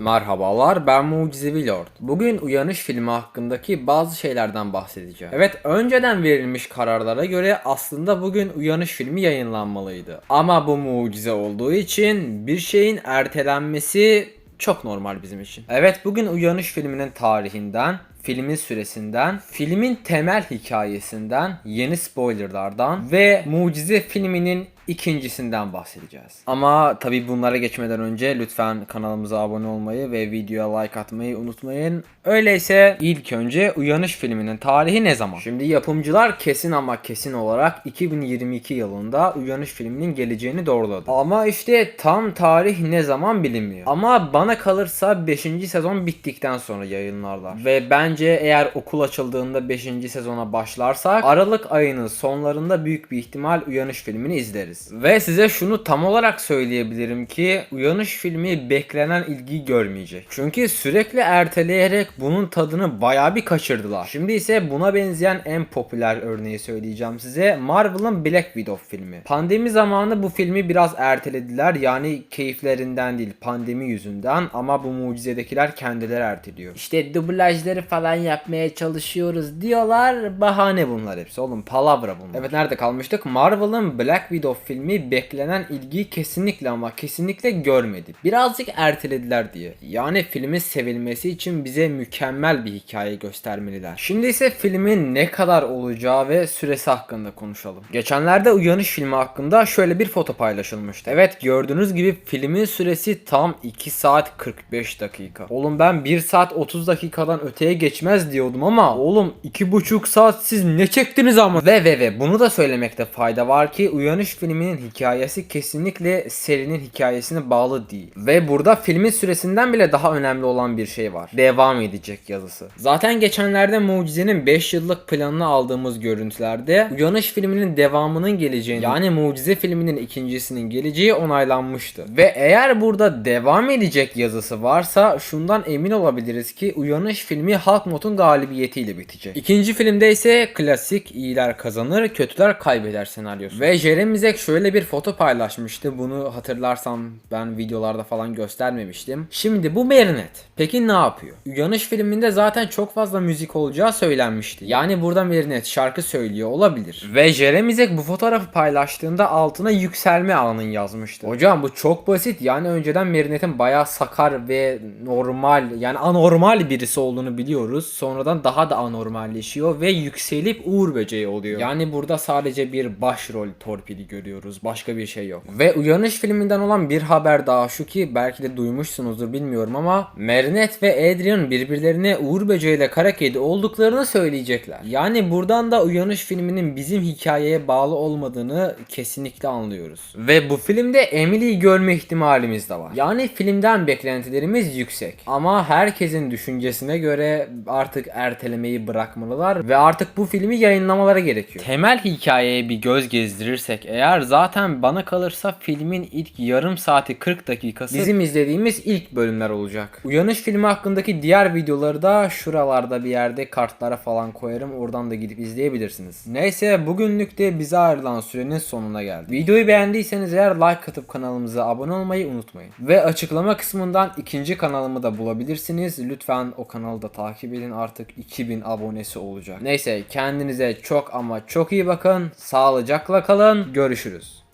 Merhabalar ben Mucizevi Lord. Bugün Uyanış filmi hakkındaki bazı şeylerden bahsedeceğim. Evet önceden verilmiş kararlara göre aslında bugün Uyanış filmi yayınlanmalıydı. Ama bu mucize olduğu için bir şeyin ertelenmesi çok normal bizim için. Evet bugün Uyanış filminin tarihinden, filmin süresinden, filmin temel hikayesinden, yeni spoilerlardan ve mucize filminin ikincisinden bahsedeceğiz. Ama tabi bunlara geçmeden önce lütfen kanalımıza abone olmayı ve videoya like atmayı unutmayın. Öyleyse ilk önce Uyanış filminin tarihi ne zaman? Şimdi yapımcılar kesin ama kesin olarak 2022 yılında Uyanış filminin geleceğini doğruladı. Ama işte tam tarih ne zaman bilinmiyor. Ama bana kalırsa 5. sezon bittikten sonra yayınlarlar. Ve bence eğer okul açıldığında 5. sezona başlarsak Aralık ayının sonlarında büyük bir ihtimal Uyanış filmini izleriz. Ve size şunu tam olarak söyleyebilirim ki Uyanış filmi beklenen ilgiyi görmeyecek. Çünkü sürekli erteleyerek bunun tadını baya bir kaçırdılar. Şimdi ise buna benzeyen en popüler örneği söyleyeceğim size. Marvel'ın Black Widow filmi. Pandemi zamanı bu filmi biraz ertelediler. Yani keyiflerinden değil pandemi yüzünden ama bu mucizedekiler kendileri erteliyor. İşte dublajları falan yapmaya çalışıyoruz diyorlar. Bahane bunlar hepsi oğlum palavra bunlar. Evet nerede kalmıştık? Marvel'ın Black Widow filmi beklenen ilgiyi kesinlikle ama kesinlikle görmedi. Birazcık ertelediler diye. Yani filmin sevilmesi için bize mükemmel bir hikaye göstermeliler. Şimdi ise filmin ne kadar olacağı ve süresi hakkında konuşalım. Geçenlerde Uyanış filmi hakkında şöyle bir foto paylaşılmıştı. Evet gördüğünüz gibi filmin süresi tam 2 saat 45 dakika. Oğlum ben 1 saat 30 dakikadan öteye geçmez diyordum ama oğlum 2,5 saat siz ne çektiniz ama? Ve ve ve bunu da söylemekte fayda var ki Uyanış filminin hikayesi kesinlikle serinin hikayesine bağlı değil. Ve burada filmin süresinden bile daha önemli olan bir şey var. Devam edecek yazısı. Zaten geçenlerde Mucize'nin 5 yıllık planını aldığımız görüntülerde Uyanış filminin devamının geleceğini yani Mucize filminin ikincisinin geleceği onaylanmıştı. Ve eğer burada devam edecek yazısı varsa şundan emin olabiliriz ki Uyanış filmi Halk Not'un galibiyetiyle bitecek. İkinci filmde ise klasik iyiler kazanır, kötüler kaybeder senaryosu. Ve Jeremy Zek şöyle bir foto paylaşmıştı. Bunu hatırlarsam ben videolarda falan göstermemiştim. Şimdi bu Marinette. Peki ne yapıyor? Uyanış filminde zaten çok fazla müzik olacağı söylenmişti. Yani burada Marinette şarkı söylüyor olabilir. Ve Jeremy Zek bu fotoğrafı paylaştığında altına yükselme anın yazmıştı. Hocam bu çok basit. Yani önceden Marinette'in bayağı sakar ve normal yani anormal birisi olduğunu biliyoruz. Sonradan daha da anormalleşiyor ve yükselip Uğur Böceği oluyor. Yani burada sadece bir başrol torpili görüyoruz. Başka bir şey yok. Ve Uyanış filminden olan bir haber daha şu ki belki de duymuşsunuzdur bilmiyorum ama Marinette ve Adrian birbirlerine Uğur Böceği ile kara kedi olduklarını söyleyecekler. Yani buradan da Uyanış filminin bizim hikayeye bağlı olmadığını kesinlikle anlıyoruz. Ve bu filmde Emily'yi görme ihtimalimiz de var. Yani filmden beklentilerimiz yüksek. Ama herkesin düşüncesine göre artık ertelemeyi bırakmalılar ve artık bu filmi yayınlamaları gerekiyor. Temel hikayeye bir göz gezdirirsek eğer zaten bana kalırsa filmin ilk yarım saati 40 dakikası bizim izlediğimiz ilk bölümler olacak. Uyanış filmi hakkındaki diğer videoları da şuralarda bir yerde kartlara falan koyarım. Oradan da gidip izleyebilirsiniz. Neyse bugünlük de bize ayrılan sürenin sonuna geldik. Videoyu beğendiyseniz eğer like atıp kanalımıza abone olmayı unutmayın. Ve açıklama kısmından ikinci kanalımı da bulabilirsiniz. Lütfen o kanalı da takip edin artık 2000 abonesi olacak. Neyse kendinize çok ama çok iyi bakın. Sağlıcakla kalın. Görüşürüz.